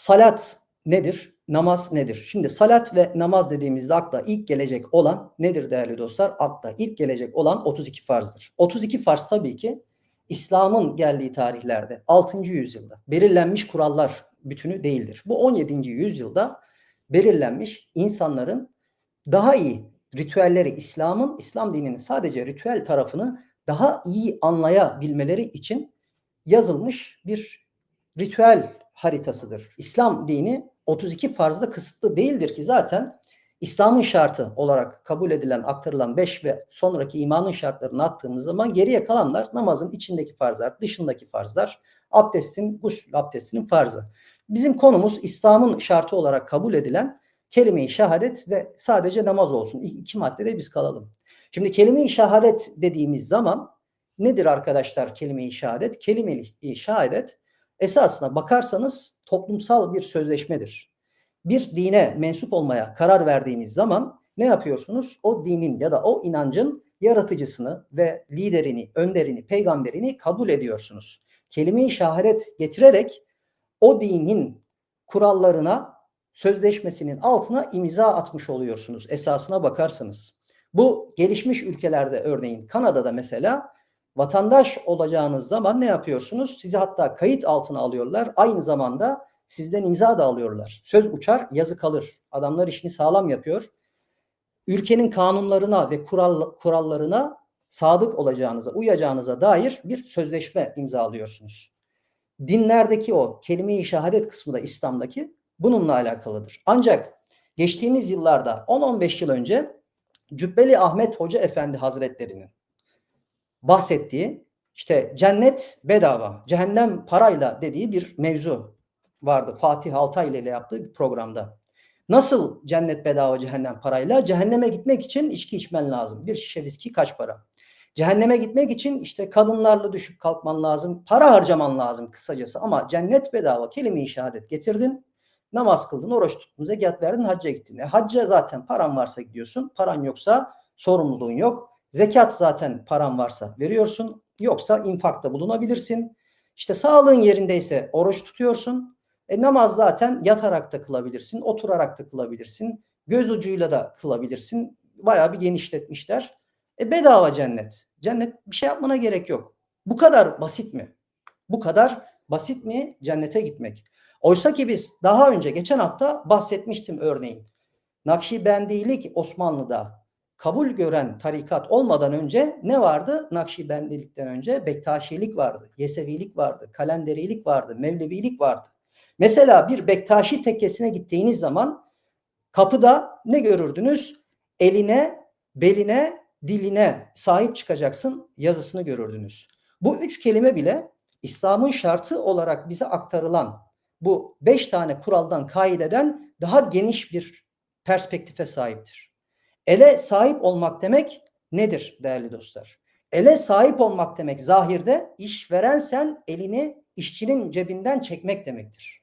Salat nedir? Namaz nedir? Şimdi salat ve namaz dediğimizde akla ilk gelecek olan nedir değerli dostlar? Akla ilk gelecek olan 32 farzdır. 32 farz tabii ki İslam'ın geldiği tarihlerde 6. yüzyılda belirlenmiş kurallar bütünü değildir. Bu 17. yüzyılda belirlenmiş insanların daha iyi ritüelleri İslam'ın, İslam dininin sadece ritüel tarafını daha iyi anlayabilmeleri için yazılmış bir ritüel haritasıdır. İslam dini 32 farzda kısıtlı değildir ki zaten İslam'ın şartı olarak kabul edilen, aktarılan 5 ve sonraki imanın şartlarını attığımız zaman geriye kalanlar namazın içindeki farzlar, dışındaki farzlar, abdestin, gusül abdestinin farzı. Bizim konumuz İslam'ın şartı olarak kabul edilen kelime-i şehadet ve sadece namaz olsun. İki, iki maddede biz kalalım. Şimdi kelime-i şehadet dediğimiz zaman nedir arkadaşlar kelime-i şehadet? Kelime-i şehadet esasına bakarsanız toplumsal bir sözleşmedir. Bir dine mensup olmaya karar verdiğiniz zaman ne yapıyorsunuz? O dinin ya da o inancın yaratıcısını ve liderini, önderini, peygamberini kabul ediyorsunuz. Kelime-i şehadet getirerek o dinin kurallarına, sözleşmesinin altına imza atmış oluyorsunuz esasına bakarsanız. Bu gelişmiş ülkelerde örneğin Kanada'da mesela vatandaş olacağınız zaman ne yapıyorsunuz? Sizi hatta kayıt altına alıyorlar. Aynı zamanda sizden imza da alıyorlar. Söz uçar, yazı kalır. Adamlar işini sağlam yapıyor. Ülkenin kanunlarına ve kural, kurallarına sadık olacağınıza, uyacağınıza dair bir sözleşme imzalıyorsunuz. Dinlerdeki o kelime-i şehadet kısmı da İslam'daki bununla alakalıdır. Ancak geçtiğimiz yıllarda 10-15 yıl önce Cübbeli Ahmet Hoca Efendi Hazretleri'nin bahsettiği işte cennet bedava, cehennem parayla dediği bir mevzu vardı. Fatih Altaylı ile yaptığı bir programda. Nasıl cennet bedava, cehennem parayla? Cehenneme gitmek için içki içmen lazım. Bir şişe viski kaç para? Cehenneme gitmek için işte kadınlarla düşüp kalkman lazım. Para harcaman lazım kısacası. Ama cennet bedava kelime-i şehadet getirdin. Namaz kıldın, oruç tuttun, zekat verdin, hacca gittin. E, hacca zaten paran varsa gidiyorsun. Paran yoksa sorumluluğun yok. Zekat zaten paran varsa veriyorsun. Yoksa infakta bulunabilirsin. İşte sağlığın yerindeyse oruç tutuyorsun. E, namaz zaten yatarak da kılabilirsin, oturarak da kılabilirsin. Göz ucuyla da kılabilirsin. Bayağı bir genişletmişler. E bedava cennet. Cennet bir şey yapmana gerek yok. Bu kadar basit mi? Bu kadar basit mi cennete gitmek? Oysa ki biz daha önce geçen hafta bahsetmiştim örneğin. Nakşibendilik Osmanlı'da kabul gören tarikat olmadan önce ne vardı? Nakşibendilikten önce Bektaşilik vardı, Yesevilik vardı, Kalenderilik vardı, Mevlevilik vardı. Mesela bir Bektaşi tekkesine gittiğiniz zaman kapıda ne görürdünüz? Eline, beline, diline sahip çıkacaksın yazısını görürdünüz. Bu üç kelime bile İslam'ın şartı olarak bize aktarılan bu beş tane kuraldan kaideden daha geniş bir perspektife sahiptir. Ele sahip olmak demek nedir değerli dostlar? Ele sahip olmak demek zahirde işveren sen elini işçinin cebinden çekmek demektir.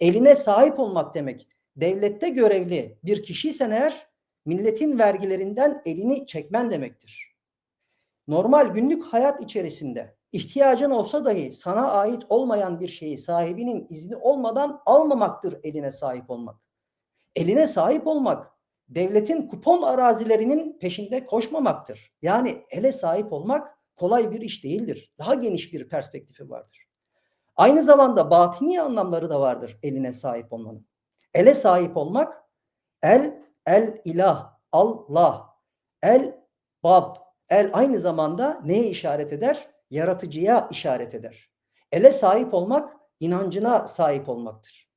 Eline sahip olmak demek devlette görevli bir kişiysen eğer milletin vergilerinden elini çekmen demektir. Normal günlük hayat içerisinde ihtiyacın olsa dahi sana ait olmayan bir şeyi sahibinin izni olmadan almamaktır eline sahip olmak. Eline sahip olmak devletin kupon arazilerinin peşinde koşmamaktır. Yani ele sahip olmak kolay bir iş değildir. Daha geniş bir perspektifi vardır. Aynı zamanda batini anlamları da vardır eline sahip olmanın. Ele sahip olmak el, el ilah, Allah, el bab, el aynı zamanda neye işaret eder? Yaratıcıya işaret eder. Ele sahip olmak inancına sahip olmaktır.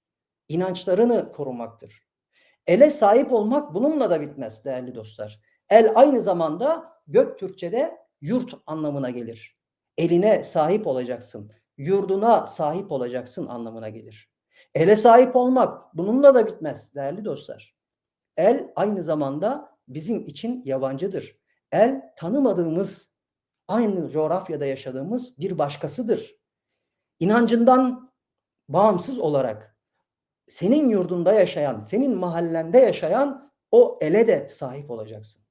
İnançlarını korumaktır. Ele sahip olmak bununla da bitmez değerli dostlar. El aynı zamanda gök Türkçe'de yurt anlamına gelir. Eline sahip olacaksın yurduna sahip olacaksın anlamına gelir. Ele sahip olmak bununla da bitmez değerli dostlar. El aynı zamanda bizim için yabancıdır. El tanımadığımız, aynı coğrafyada yaşadığımız bir başkasıdır. İnancından bağımsız olarak senin yurdunda yaşayan, senin mahallende yaşayan o ele de sahip olacaksın.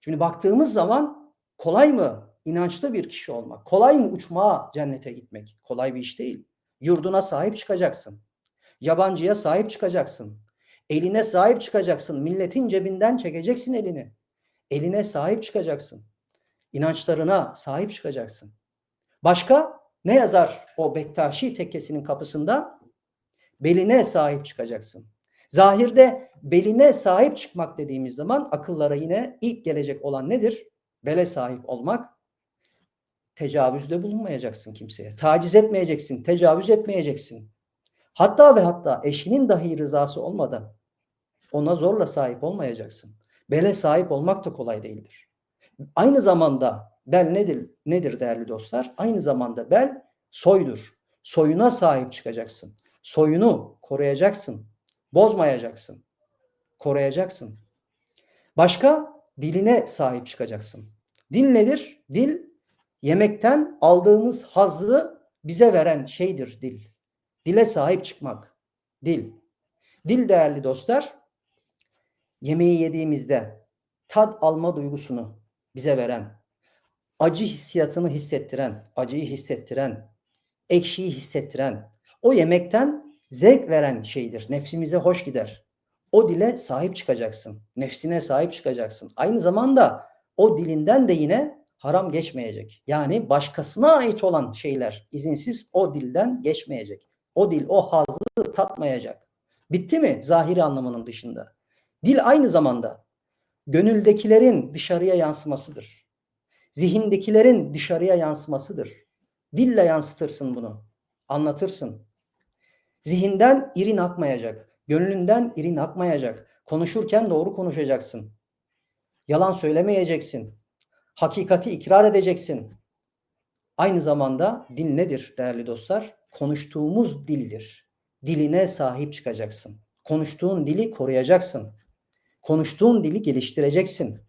Şimdi baktığımız zaman kolay mı inançlı bir kişi olmak. Kolay mı uçmağa cennete gitmek? Kolay bir iş değil. Yurduna sahip çıkacaksın. Yabancıya sahip çıkacaksın. Eline sahip çıkacaksın. Milletin cebinden çekeceksin elini. Eline sahip çıkacaksın. İnançlarına sahip çıkacaksın. Başka ne yazar o Bektaşi tekkesinin kapısında? Beline sahip çıkacaksın. Zahirde beline sahip çıkmak dediğimiz zaman akıllara yine ilk gelecek olan nedir? Bele sahip olmak. Tecavüzde bulunmayacaksın kimseye. Taciz etmeyeceksin, tecavüz etmeyeceksin. Hatta ve hatta eşinin dahi rızası olmadan ona zorla sahip olmayacaksın. Bele sahip olmak da kolay değildir. Aynı zamanda bel nedir, nedir değerli dostlar? Aynı zamanda bel soydur. Soyuna sahip çıkacaksın. Soyunu koruyacaksın. Bozmayacaksın. Koruyacaksın. Başka diline sahip çıkacaksın. Dil nedir? Dil yemekten aldığımız hazzı bize veren şeydir dil. Dile sahip çıkmak. Dil. Dil değerli dostlar yemeği yediğimizde tad alma duygusunu bize veren, acı hissiyatını hissettiren, acıyı hissettiren, ekşiyi hissettiren, o yemekten zevk veren şeydir. Nefsimize hoş gider. O dile sahip çıkacaksın. Nefsine sahip çıkacaksın. Aynı zamanda o dilinden de yine haram geçmeyecek. Yani başkasına ait olan şeyler izinsiz o dilden geçmeyecek. O dil o hazzı tatmayacak. Bitti mi? Zahiri anlamının dışında. Dil aynı zamanda gönüldekilerin dışarıya yansımasıdır. Zihindekilerin dışarıya yansımasıdır. Dille yansıtırsın bunu. Anlatırsın. Zihinden irin akmayacak. Gönlünden irin akmayacak. Konuşurken doğru konuşacaksın. Yalan söylemeyeceksin. Hakikati ikrar edeceksin. Aynı zamanda dil nedir değerli dostlar? Konuştuğumuz dildir. Diline sahip çıkacaksın. Konuştuğun dili koruyacaksın. Konuştuğun dili geliştireceksin.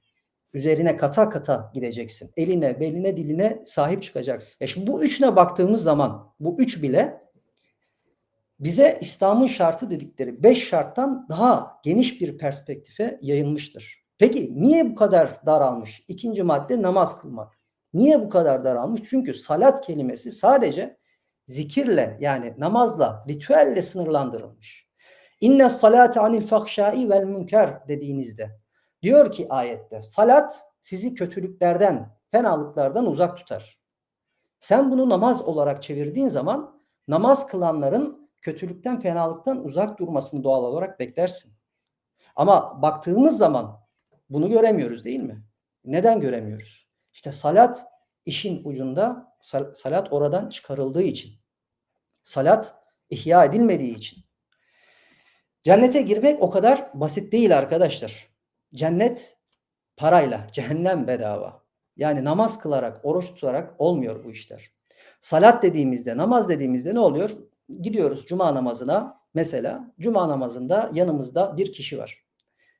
Üzerine kata kata gideceksin. Eline, beline, diline sahip çıkacaksın. E şimdi bu üçüne baktığımız zaman bu üç bile bize İslam'ın şartı dedikleri beş şarttan daha geniş bir perspektife yayılmıştır. Peki niye bu kadar daralmış? İkinci madde namaz kılmak. Niye bu kadar daralmış? Çünkü salat kelimesi sadece zikirle yani namazla, ritüelle sınırlandırılmış. İnne salate anil fahşai vel münker dediğinizde diyor ki ayette salat sizi kötülüklerden, fenalıklardan uzak tutar. Sen bunu namaz olarak çevirdiğin zaman namaz kılanların kötülükten, fenalıktan uzak durmasını doğal olarak beklersin. Ama baktığımız zaman bunu göremiyoruz değil mi? Neden göremiyoruz? İşte salat işin ucunda, salat oradan çıkarıldığı için. Salat ihya edilmediği için. Cennete girmek o kadar basit değil arkadaşlar. Cennet parayla, cehennem bedava. Yani namaz kılarak, oruç tutarak olmuyor bu işler. Salat dediğimizde, namaz dediğimizde ne oluyor? Gidiyoruz cuma namazına. Mesela cuma namazında yanımızda bir kişi var.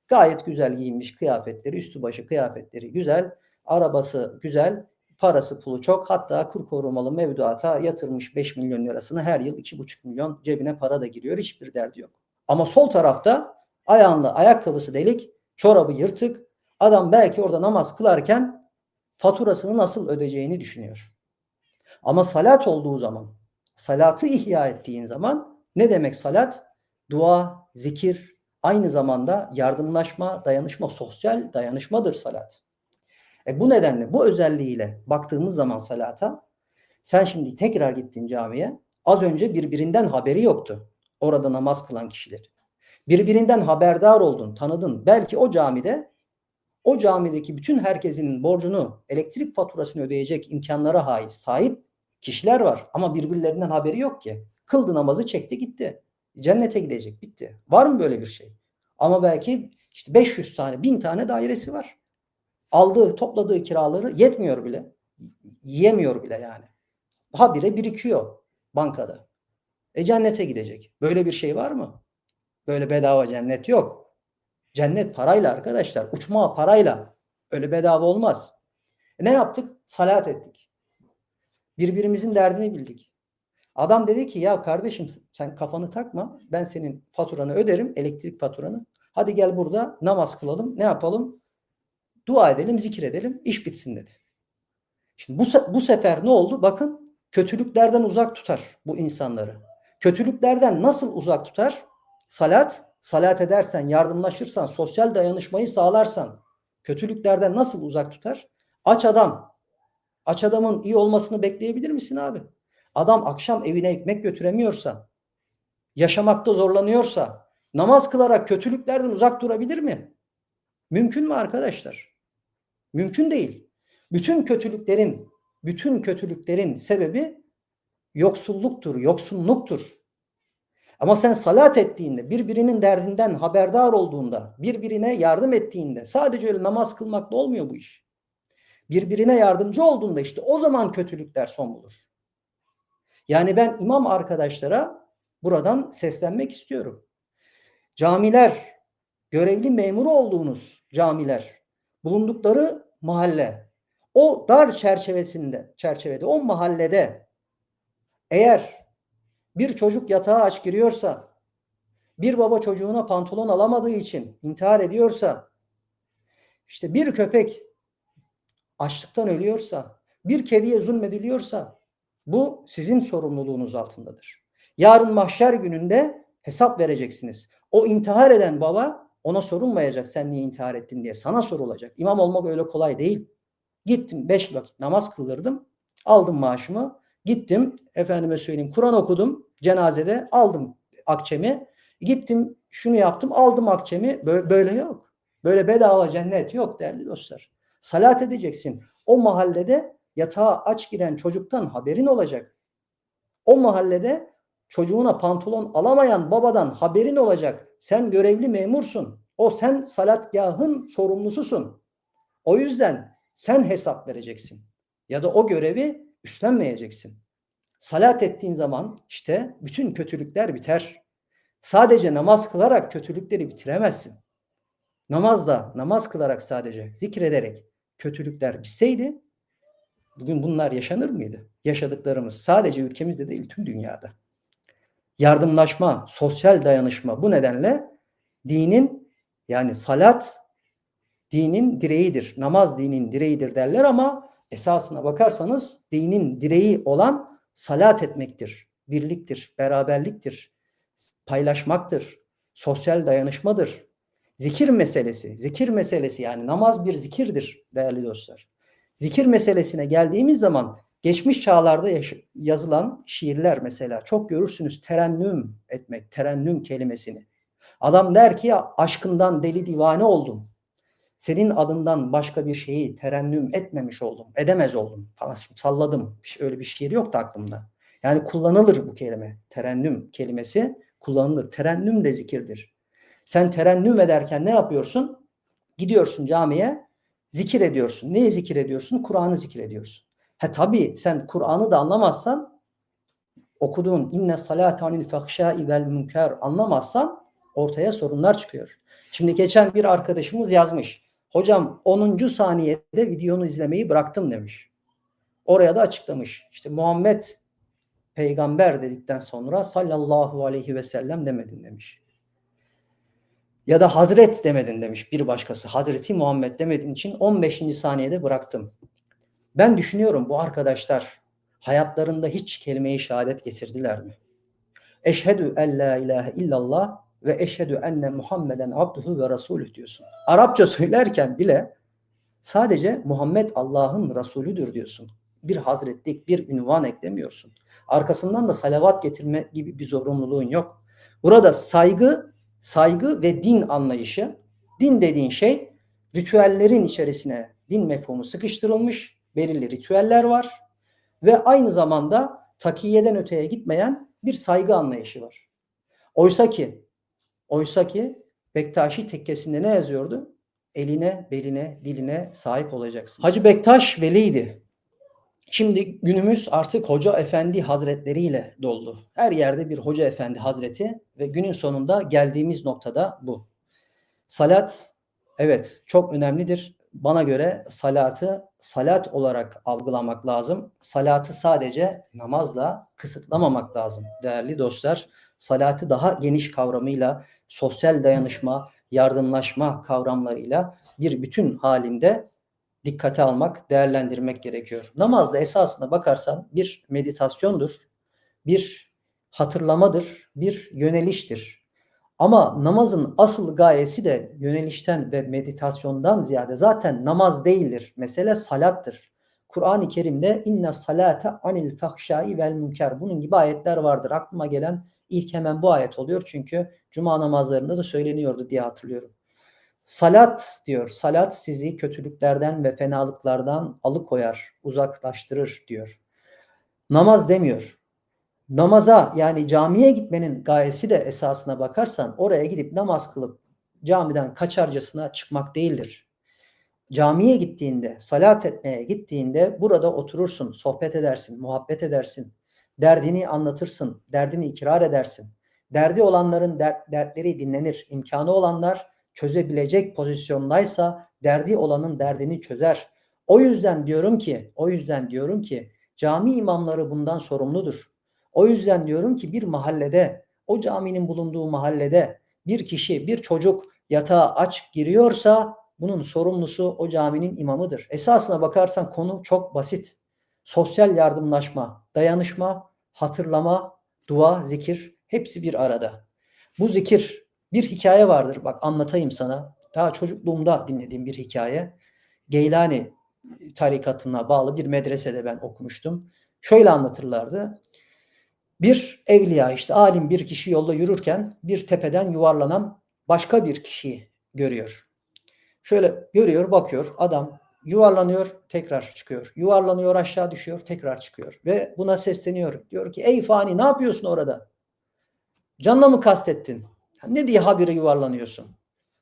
Gayet güzel giyinmiş kıyafetleri, üstü başı kıyafetleri güzel, arabası güzel, parası pulu çok. Hatta kur korumalı mevduata yatırmış 5 milyon lirasını her yıl 2,5 milyon cebine para da giriyor. Hiçbir derdi yok. Ama sol tarafta ayağında ayakkabısı delik, çorabı yırtık. Adam belki orada namaz kılarken faturasını nasıl ödeyeceğini düşünüyor. Ama salat olduğu zaman, salatı ihya ettiğin zaman ne demek salat? Dua, zikir, aynı zamanda yardımlaşma, dayanışma, sosyal dayanışmadır salat. E bu nedenle bu özelliğiyle baktığımız zaman salata sen şimdi tekrar gittin camiye az önce birbirinden haberi yoktu orada namaz kılan kişiler. Birbirinden haberdar oldun, tanıdın. Belki o camide o camideki bütün herkesin borcunu, elektrik faturasını ödeyecek imkanlara haiz, sahip kişiler var. Ama birbirlerinden haberi yok ki. Kıldı namazı çekti gitti. Cennete gidecek bitti. Var mı böyle bir şey? Ama belki işte 500 tane, 1000 tane dairesi var. Aldığı, topladığı kiraları yetmiyor bile. Yiyemiyor bile yani. Habire birikiyor bankada. E cennete gidecek. Böyle bir şey var mı? Böyle bedava cennet yok. Cennet parayla arkadaşlar. Uçma parayla. Öyle bedava olmaz. E ne yaptık? Salat ettik. Birbirimizin derdini bildik. Adam dedi ki ya kardeşim sen kafanı takma. Ben senin faturanı öderim. Elektrik faturanı. Hadi gel burada namaz kılalım. Ne yapalım? Dua edelim, zikir edelim. iş bitsin dedi. Şimdi bu, bu sefer ne oldu? Bakın kötülüklerden uzak tutar bu insanları Kötülüklerden nasıl uzak tutar? Salat, salat edersen, yardımlaşırsan, sosyal dayanışmayı sağlarsan kötülüklerden nasıl uzak tutar? Aç adam. Aç adamın iyi olmasını bekleyebilir misin abi? Adam akşam evine ekmek götüremiyorsa, yaşamakta zorlanıyorsa, namaz kılarak kötülüklerden uzak durabilir mi? Mümkün mü arkadaşlar? Mümkün değil. Bütün kötülüklerin, bütün kötülüklerin sebebi yoksulluktur, yoksunluktur. Ama sen salat ettiğinde, birbirinin derdinden haberdar olduğunda, birbirine yardım ettiğinde, sadece öyle namaz kılmakla olmuyor bu iş. Birbirine yardımcı olduğunda işte o zaman kötülükler son bulur. Yani ben imam arkadaşlara buradan seslenmek istiyorum. Camiler, görevli memuru olduğunuz camiler, bulundukları mahalle, o dar çerçevesinde, çerçevede, o mahallede eğer bir çocuk yatağa aç giriyorsa, bir baba çocuğuna pantolon alamadığı için intihar ediyorsa, işte bir köpek açlıktan ölüyorsa, bir kediye zulmediliyorsa bu sizin sorumluluğunuz altındadır. Yarın mahşer gününde hesap vereceksiniz. O intihar eden baba ona sorulmayacak sen niye intihar ettin diye. Sana sorulacak. İmam olmak öyle kolay değil. Gittim beş vakit namaz kıldırdım. Aldım maaşımı. Gittim efendime söyleyeyim Kur'an okudum cenazede aldım akçemi. Gittim şunu yaptım aldım akçemi. Böyle, böyle yok. Böyle bedava cennet yok değerli dostlar. Salat edeceksin. O mahallede yatağa aç giren çocuktan haberin olacak. O mahallede çocuğuna pantolon alamayan babadan haberin olacak. Sen görevli memursun. O sen salatgahın sorumlususun. O yüzden sen hesap vereceksin. Ya da o görevi üstlenmeyeceksin. Salat ettiğin zaman işte bütün kötülükler biter. Sadece namaz kılarak kötülükleri bitiremezsin. Namazda, namaz kılarak sadece zikrederek kötülükler bitseydi bugün bunlar yaşanır mıydı? Yaşadıklarımız sadece ülkemizde değil tüm dünyada. Yardımlaşma, sosyal dayanışma bu nedenle dinin yani salat dinin direğidir. Namaz dinin direğidir derler ama esasına bakarsanız dinin direği olan salat etmektir. Birliktir, beraberliktir, paylaşmaktır, sosyal dayanışmadır. Zikir meselesi, zikir meselesi yani namaz bir zikirdir değerli dostlar. Zikir meselesine geldiğimiz zaman geçmiş çağlarda yazılan şiirler mesela çok görürsünüz terennüm etmek, terennüm kelimesini. Adam der ki ya aşkından deli divane oldum. Senin adından başka bir şeyi terennüm etmemiş oldum, edemez oldum falan salladım. Öyle bir şiir yoktu aklımda. Yani kullanılır bu kelime. Terennüm kelimesi kullanılır. Terennüm de zikirdir. Sen terennüm ederken ne yapıyorsun? Gidiyorsun camiye, zikir ediyorsun. Neyi zikir ediyorsun? Kur'an'ı zikir ediyorsun. Ha tabii sen Kur'an'ı da anlamazsan okuduğun inne salatanil fahşai vel münker anlamazsan ortaya sorunlar çıkıyor. Şimdi geçen bir arkadaşımız yazmış. Hocam 10. saniyede videonu izlemeyi bıraktım demiş. Oraya da açıklamış. İşte Muhammed peygamber dedikten sonra sallallahu aleyhi ve sellem demedin demiş. Ya da Hazret demedin demiş bir başkası. Hazreti Muhammed demediğin için 15. saniyede bıraktım. Ben düşünüyorum bu arkadaşlar hayatlarında hiç kelime-i şehadet getirdiler mi? Eşhedü en la ilahe illallah ve eşhedü enne Muhammeden abduhu ve rasulü diyorsun. Arapça söylerken bile sadece Muhammed Allah'ın Resulüdür diyorsun. Bir hazretlik, bir ünvan eklemiyorsun. Arkasından da salavat getirme gibi bir zorunluluğun yok. Burada saygı, saygı ve din anlayışı. Din dediğin şey ritüellerin içerisine din mefhumu sıkıştırılmış belirli ritüeller var ve aynı zamanda takiyeden öteye gitmeyen bir saygı anlayışı var. Oysa ki oysa ki Bektaşi tekkesinde ne yazıyordu? Eline, beline, diline sahip olacaksın. Hacı Bektaş veliydi. Şimdi günümüz artık Hoca Efendi Hazretleriyle doldu. Her yerde bir Hoca Efendi Hazreti ve günün sonunda geldiğimiz noktada bu. Salat evet çok önemlidir. Bana göre salatı salat olarak algılamak lazım. Salatı sadece namazla kısıtlamamak lazım değerli dostlar. Salatı daha geniş kavramıyla sosyal dayanışma, yardımlaşma kavramlarıyla bir bütün halinde dikkate almak, değerlendirmek gerekiyor. Namazda esasına bakarsan bir meditasyondur, bir hatırlamadır, bir yöneliştir. Ama namazın asıl gayesi de yönelişten ve meditasyondan ziyade zaten namaz değildir. Mesele salattır. Kur'an-ı Kerim'de inne salate anil fahşai vel münker. Bunun gibi ayetler vardır. Aklıma gelen ilk hemen bu ayet oluyor. Çünkü cuma namazlarında da söyleniyordu diye hatırlıyorum. Salat diyor. Salat sizi kötülüklerden ve fenalıklardan alıkoyar, uzaklaştırır diyor. Namaz demiyor. Namaza yani camiye gitmenin gayesi de esasına bakarsan oraya gidip namaz kılıp camiden kaçarcasına çıkmak değildir. Camiye gittiğinde, salat etmeye gittiğinde burada oturursun, sohbet edersin, muhabbet edersin. Derdini anlatırsın, derdini ikrar edersin. Derdi olanların dert, dertleri dinlenir. İmkanı olanlar çözebilecek pozisyondaysa derdi olanın derdini çözer. O yüzden diyorum ki, o yüzden diyorum ki cami imamları bundan sorumludur. O yüzden diyorum ki bir mahallede, o caminin bulunduğu mahallede bir kişi, bir çocuk yatağa aç giriyorsa bunun sorumlusu o caminin imamıdır. Esasına bakarsan konu çok basit. Sosyal yardımlaşma, dayanışma, hatırlama, dua, zikir hepsi bir arada. Bu zikir bir hikaye vardır. Bak anlatayım sana. Daha çocukluğumda dinlediğim bir hikaye. Geylani tarikatına bağlı bir medresede ben okumuştum. Şöyle anlatırlardı. Bir evliya işte alim bir kişi yolda yürürken bir tepeden yuvarlanan başka bir kişiyi görüyor. Şöyle görüyor, bakıyor. Adam yuvarlanıyor, tekrar çıkıyor. Yuvarlanıyor, aşağı düşüyor, tekrar çıkıyor. Ve buna sesleniyor. Diyor ki ey fani ne yapıyorsun orada? Canla mı kastettin? Ne diye habire yuvarlanıyorsun?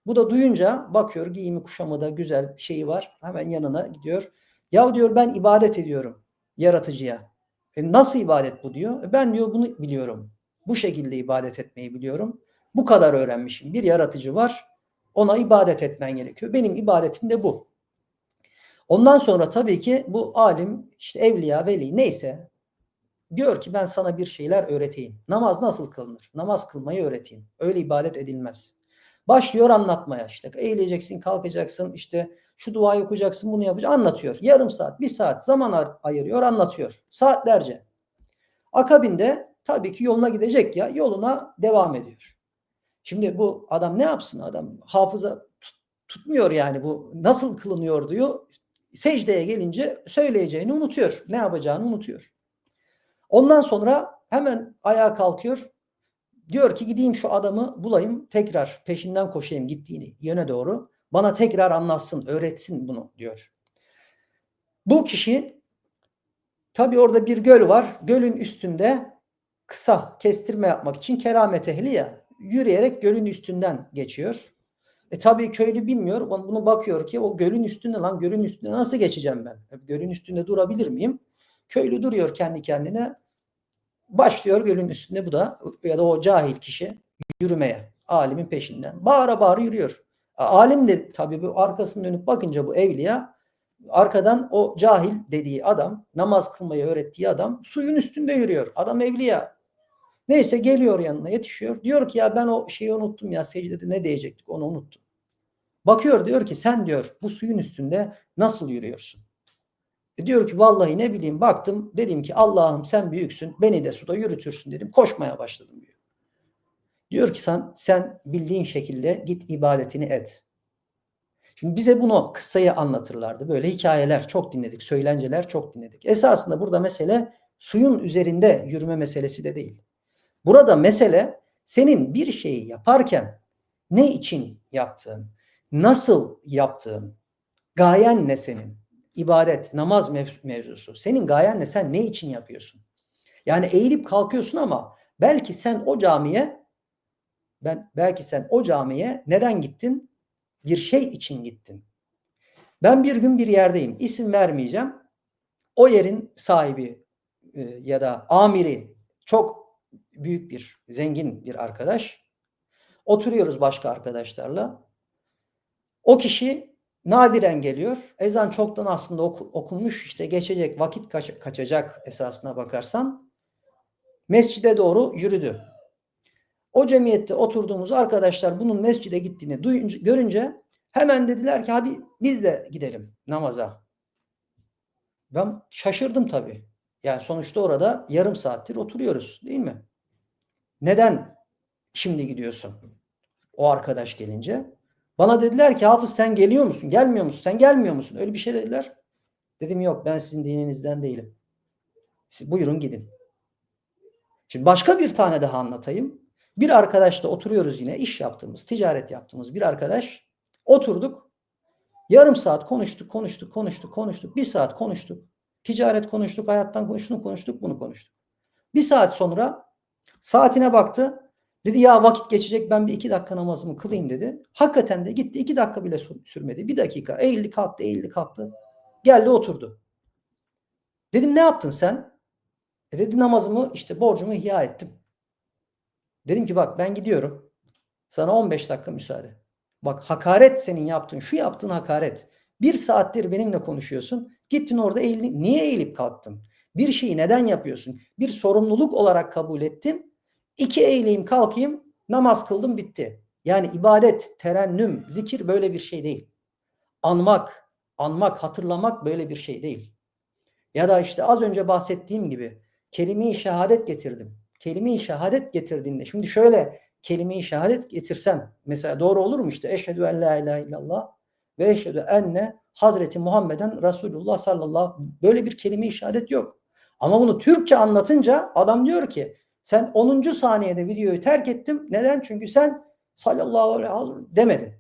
Bu da duyunca bakıyor giyimi kuşamı da güzel şeyi var. Hemen yanına gidiyor. Ya diyor ben ibadet ediyorum yaratıcıya. E nasıl ibadet bu diyor. E ben diyor bunu biliyorum. Bu şekilde ibadet etmeyi biliyorum. Bu kadar öğrenmişim. Bir yaratıcı var. Ona ibadet etmen gerekiyor. Benim ibadetim de bu. Ondan sonra tabii ki bu alim işte evliya, veli neyse diyor ki ben sana bir şeyler öğreteyim. Namaz nasıl kılınır? Namaz kılmayı öğreteyim. Öyle ibadet edilmez. Başlıyor anlatmaya işte eğileceksin, kalkacaksın, işte şu duayı okuyacaksın, bunu yapacaksın anlatıyor. Yarım saat, bir saat zaman ayırıyor, anlatıyor. Saatlerce. Akabinde tabii ki yoluna gidecek ya yoluna devam ediyor. Şimdi bu adam ne yapsın adam? Hafıza tutmuyor yani bu nasıl kılınıyor diyor. Secdeye gelince söyleyeceğini unutuyor. Ne yapacağını unutuyor. Ondan sonra hemen ayağa kalkıyor. Diyor ki gideyim şu adamı bulayım tekrar peşinden koşayım gittiğini yöne doğru. Bana tekrar anlatsın, öğretsin bunu diyor. Bu kişi tabi orada bir göl var. Gölün üstünde kısa kestirme yapmak için keramet ehli ya yürüyerek gölün üstünden geçiyor. E tabii köylü bilmiyor. Bunu bakıyor ki o gölün üstünde lan gölün üstünde nasıl geçeceğim ben? Gölün üstünde durabilir miyim? Köylü duruyor kendi kendine. Başlıyor gölün üstünde bu da ya da o cahil kişi yürümeye. Alimin peşinden. Bağıra bağıra yürüyor. Alim de tabii bu arkasını dönüp bakınca bu evliya arkadan o cahil dediği adam namaz kılmayı öğrettiği adam suyun üstünde yürüyor. Adam evliya. Neyse geliyor yanına yetişiyor. Diyor ki ya ben o şeyi unuttum ya secdede ne diyecektik onu unuttum. Bakıyor diyor ki sen diyor bu suyun üstünde nasıl yürüyorsun? E diyor ki vallahi ne bileyim baktım dedim ki Allah'ım sen büyüksün beni de suda yürütürsün dedim koşmaya başladım diyor. Diyor ki sen, sen bildiğin şekilde git ibadetini et. Şimdi bize bunu kıssayı anlatırlardı. Böyle hikayeler çok dinledik, söylenceler çok dinledik. Esasında burada mesele suyun üzerinde yürüme meselesi de değil. Burada mesele senin bir şeyi yaparken ne için yaptığın, nasıl yaptığın, gayen ne senin? İbadet, namaz mevzusu. Senin gayen ne? Sen ne için yapıyorsun? Yani eğilip kalkıyorsun ama belki sen o camiye ben belki sen o camiye neden gittin? Bir şey için gittin. Ben bir gün bir yerdeyim. İsim vermeyeceğim. O yerin sahibi e, ya da amiri çok büyük bir zengin bir arkadaş. Oturuyoruz başka arkadaşlarla. O kişi nadiren geliyor. Ezan çoktan aslında oku, okunmuş işte geçecek vakit kaç, kaçacak esasına bakarsan. Mescide doğru yürüdü. O cemiyette oturduğumuz arkadaşlar bunun mescide gittiğini duyunca, görünce hemen dediler ki hadi biz de gidelim namaza. Ben şaşırdım tabii. Yani sonuçta orada yarım saattir oturuyoruz değil mi? Neden şimdi gidiyorsun? O arkadaş gelince. Bana dediler ki Hafız sen geliyor musun? Gelmiyor musun? Sen gelmiyor musun? Öyle bir şey dediler. Dedim yok ben sizin dininizden değilim. Siz buyurun gidin. Şimdi başka bir tane daha anlatayım. Bir arkadaşla oturuyoruz yine iş yaptığımız, ticaret yaptığımız bir arkadaş. Oturduk. Yarım saat konuştuk, konuştuk, konuştuk, konuştuk. Bir saat konuştuk. Ticaret konuştuk, hayattan konuştuk, konuştuk, bunu konuştuk. Bir saat sonra saatine baktı. Dedi ya vakit geçecek ben bir iki dakika namazımı kılayım dedi. Hakikaten de gitti iki dakika bile sürmedi. Bir dakika eğildi kalktı eğildi kalktı. Geldi oturdu. Dedim ne yaptın sen? E dedi namazımı işte borcumu ihya ettim. Dedim ki bak ben gidiyorum. Sana 15 dakika müsaade. Bak hakaret senin yaptığın şu yaptığın hakaret. Bir saattir benimle konuşuyorsun. Gittin orada eğildin. Niye eğilip kalktın? Bir şeyi neden yapıyorsun? Bir sorumluluk olarak kabul ettin. İki eğileyim kalkayım namaz kıldım bitti. Yani ibadet, terennüm, zikir böyle bir şey değil. Anmak, anmak, hatırlamak böyle bir şey değil. Ya da işte az önce bahsettiğim gibi kelime-i şehadet getirdim. Kelime-i şehadet getirdiğinde şimdi şöyle kelime-i şehadet getirsem mesela doğru olur mu işte eşhedü en la ilahe illallah ve eşhedü enne Hazreti Muhammeden Resulullah sallallahu böyle bir kelime-i şehadet yok. Ama bunu Türkçe anlatınca adam diyor ki sen 10. saniyede videoyu terk ettim. Neden? Çünkü sen sallallahu aleyhi ve demedin.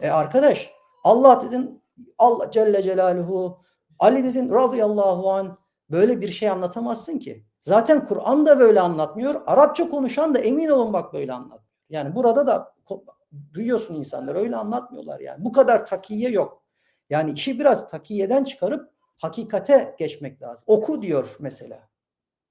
E arkadaş Allah dedin Allah Celle Celaluhu Ali dedin radıyallahu an böyle bir şey anlatamazsın ki. Zaten Kur'an da böyle anlatmıyor. Arapça konuşan da emin olun bak böyle anlat. Yani burada da duyuyorsun insanlar öyle anlatmıyorlar yani. Bu kadar takiye yok. Yani işi biraz takiyeden çıkarıp hakikate geçmek lazım. Oku diyor mesela.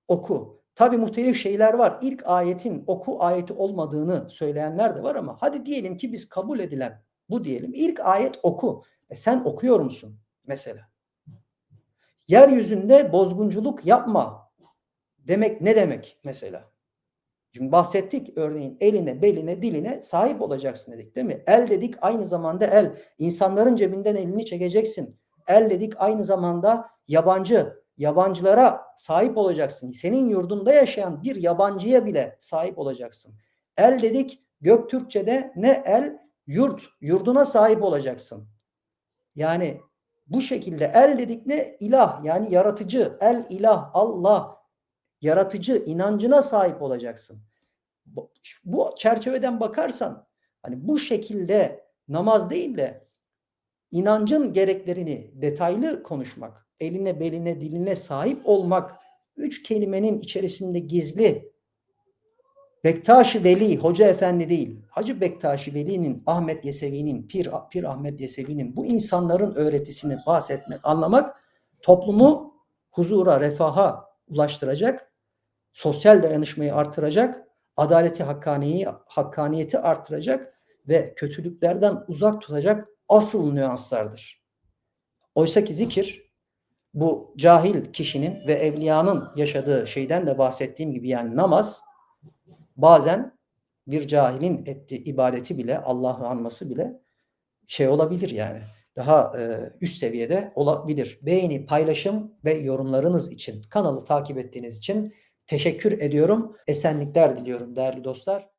Oku. Tabi muhtelif şeyler var. İlk ayetin oku ayeti olmadığını söyleyenler de var ama hadi diyelim ki biz kabul edilen bu diyelim. İlk ayet oku. E sen okuyor musun mesela? Yeryüzünde bozgunculuk yapma demek ne demek mesela? Şimdi bahsettik örneğin eline, beline, diline sahip olacaksın dedik değil mi? El dedik aynı zamanda el. İnsanların cebinden elini çekeceksin. El dedik aynı zamanda yabancı. Yabancılara sahip olacaksın. Senin yurdunda yaşayan bir yabancıya bile sahip olacaksın. El dedik Göktürkçe'de ne el yurt. Yurduna sahip olacaksın. Yani bu şekilde el dedik ne ilah yani yaratıcı. El ilah Allah yaratıcı inancına sahip olacaksın. Bu, çerçeveden bakarsan hani bu şekilde namaz değil de inancın gereklerini detaylı konuşmak, eline, beline, diline sahip olmak, üç kelimenin içerisinde gizli Bektaş Veli, Hoca Efendi değil. Hacı Bektaş Veli'nin, Ahmet Yesevi'nin, Pir, Pir Ahmet Yesevi'nin bu insanların öğretisini bahsetmek, anlamak toplumu huzura, refaha ulaştıracak, sosyal dayanışmayı artıracak, adaleti, hakkaniyi, hakkaniyeti artıracak ve kötülüklerden uzak tutacak asıl nüanslardır. Oysa ki zikir bu cahil kişinin ve evliyanın yaşadığı şeyden de bahsettiğim gibi yani namaz bazen bir cahilin ettiği ibadeti bile Allah'ı anması bile şey olabilir yani daha e, üst seviyede olabilir. Beğeni, paylaşım ve yorumlarınız için kanalı takip ettiğiniz için teşekkür ediyorum. Esenlikler diliyorum değerli dostlar.